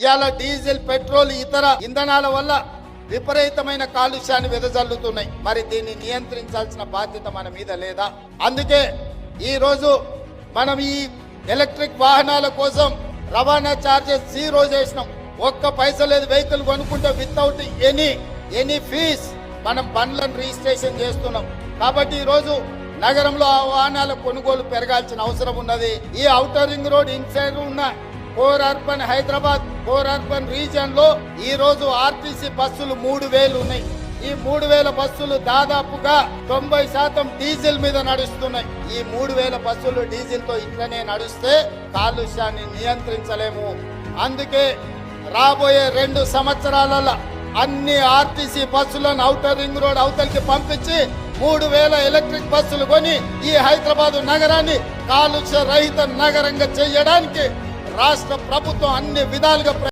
ఇవాళ diesel petrol ఇతర ఇంధనాల వల్ల విపరీతమైన కాలుష్యాన్ని వెదజల్లుతున్నాయి. మరి దీన్ని నియంత్రించాల్సిన బాధ్యత మన మీద లేదా? అందుకే ఈరోజు మనం ఈ ఎలక్ట్రిక్ వాహనాల కోసం రవాణా చార్జెస్ జీరో చేసినాం. ఒక్క పైస లేదు వెహికల్ కొనుక్కుంటే వితౌట్ ఎనీ ఎనీ ఫీజ్ మనం బండ్లను రిజిస్ట్రేషన్ చేస్తున్నాం. కాబట్టి ఈరోజు రోజు నగరంలో ఆ వాహనాల కొనుగోలు పెరగాల్సిన అవసరం ఉన్నది. ఈ ఔటర్ రింగ్ రోడ్ ఇన్సైడ్ ఉన్న core urban Hyderabad core urban రీజియన్లో ఈ రోజు ఆర్టీసీ బస్సులు మూడు వేలు ఉన్నాయి. ఈ మూడు వేల బస్సులు దాదాపుగా తొంభై శాతం డీజిల్ మీద నడుస్తున్నాయి. ఈ మూడు వేల బస్సులు డీజిల్తో ఇట్లనే నడిస్తే కాలుష్యాన్ని నియంత్రించలేము. అందుకే రాబోయే రెండు సంవత్సరాలలో అన్ని ఆర్టీసీ బస్సులను ఔటర్ రింగ్ రోడ్ అవతలికి పంపించి మూడు వేల ఎలక్ట్రిక్ బస్సులు కొని ఈ హైదరాబాద్ నగరాన్ని కాలుష్య రహిత నగరంగా చేయడానికి రాష్ట్ర ప్రభుత్వం అన్ని విధాలుగా